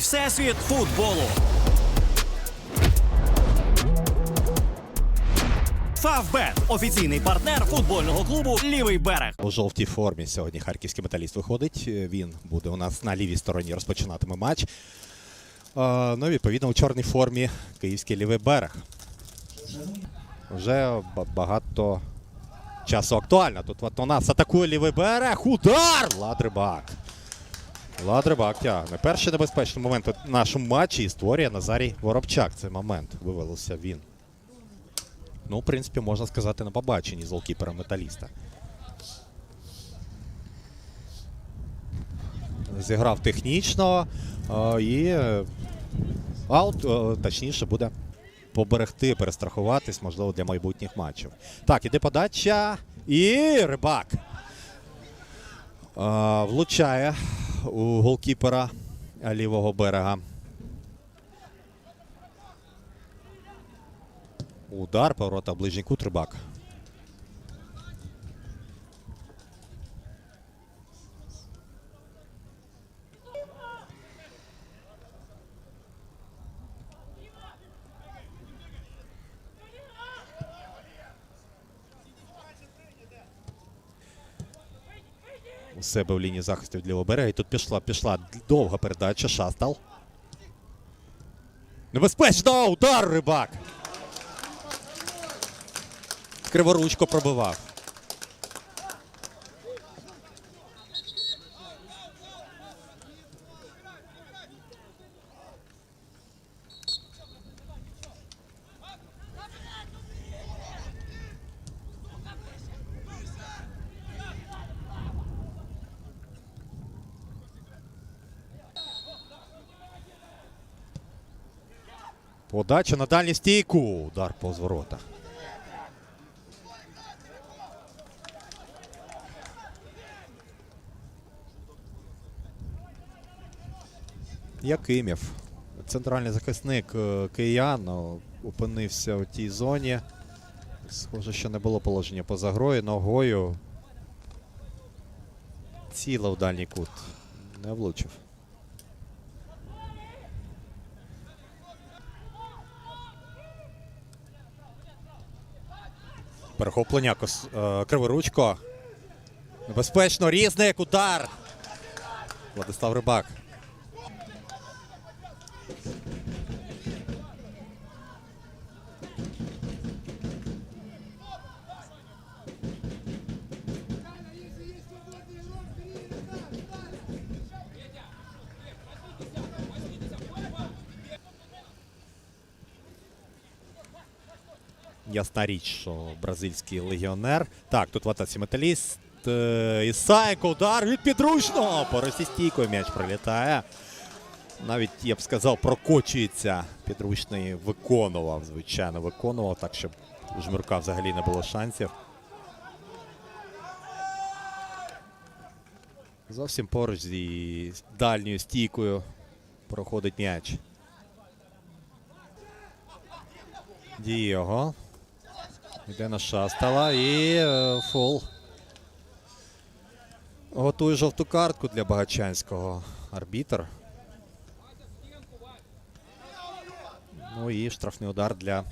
всесвіт футболу. Фавбет офіційний партнер футбольного клубу Лівий берег. У жовтій формі сьогодні харківський металіст виходить. Він буде у нас на лівій стороні розпочинатиме матч. Ну, і, відповідно, у чорній формі київський лівий берег. Вже багато часу актуально. Тут от у нас атакує лівий берег. Удар! Ладрибак. Ладрибак тягне. Перший небезпечний момент у нашому матчі і створює Назарій Воробчак. Цей момент вивелився він. Ну, в принципі, можна сказати, на побаченні з голкіпера металіста. Зіграв технічно і е, аут, е, точніше, буде поберегти, перестрахуватись, можливо, для майбутніх матчів. Так, іде подача. І рибак. Влучає у голкіпера лівого берега. Удар, поворота ближній кут рибак. У себе в лінії захисту від лівого берега. І тут пішла, пішла довга передача. Шастал. Небезпечно! Удар рибак! Криворучко пробивав. Подача на дальню стійку. Удар по зворота. Якимів. Центральний захисник е, киян опинився у тій зоні. Схоже, що не було положення поза грою. Ногою. Ціла в дальній кут. Не влучив. Перехоплення е, Криворучко. Небезпечно, різник, удар. Владислав Рибак. Ясна річ, що бразильський легіонер. Так, тут в атаці металіст. Е, Ісаєнко, удар від підручного. По російстійкою м'яч прилітає. Навіть, я б сказав, прокочується. Підручний виконував, звичайно, виконував, так щоб у жмурка взагалі не було шансів. Зовсім поруч зі дальньою стійкою проходить м'яч. Дієго. Йде на шастала і е, фол. Готує жовту картку для Багачанського арбітр. Ну і штрафний удар для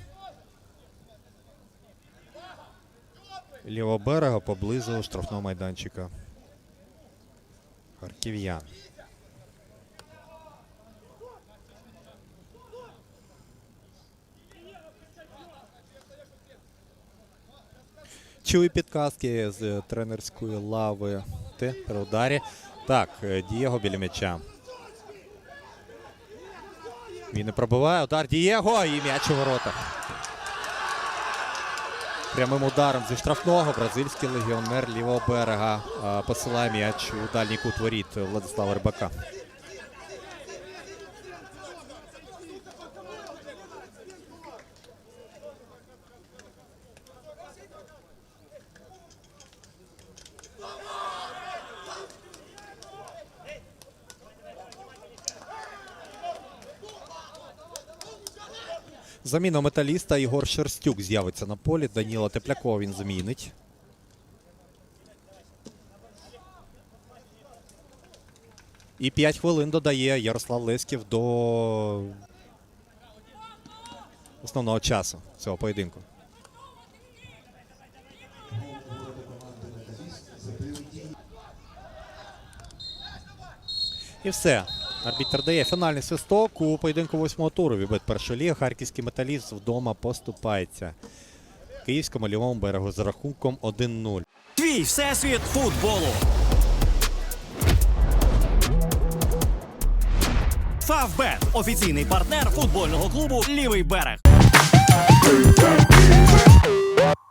лівого берега поблизу штрафного майданчика. Харків'ян. Чую підказки з е, тренерської лави. Ти при ударі. Так, е, Дієго біля м'яча. Він не пробиває. Удар Дієго і м'яч у воротах. Прямим ударом зі штрафного бразильський легіонер лівого берега посилає м'яч у дальній кут воріт Владислава Рибака. Заміна металіста Ігор Шерстюк з'явиться на полі. Даніла Теплякова він замінить. І 5 хвилин додає Ярослав Лисків до основного часу цього поєдинку. І все. Арбітр дає фінальний свисток у поєдинку восьмого туру. Вібет першої ліги. Харківський металіст вдома поступається. Київському лівому берегу з рахунком 1-0. Твій всесвіт футболу. Фавбет офіційний партнер футбольного клубу Лівий берег.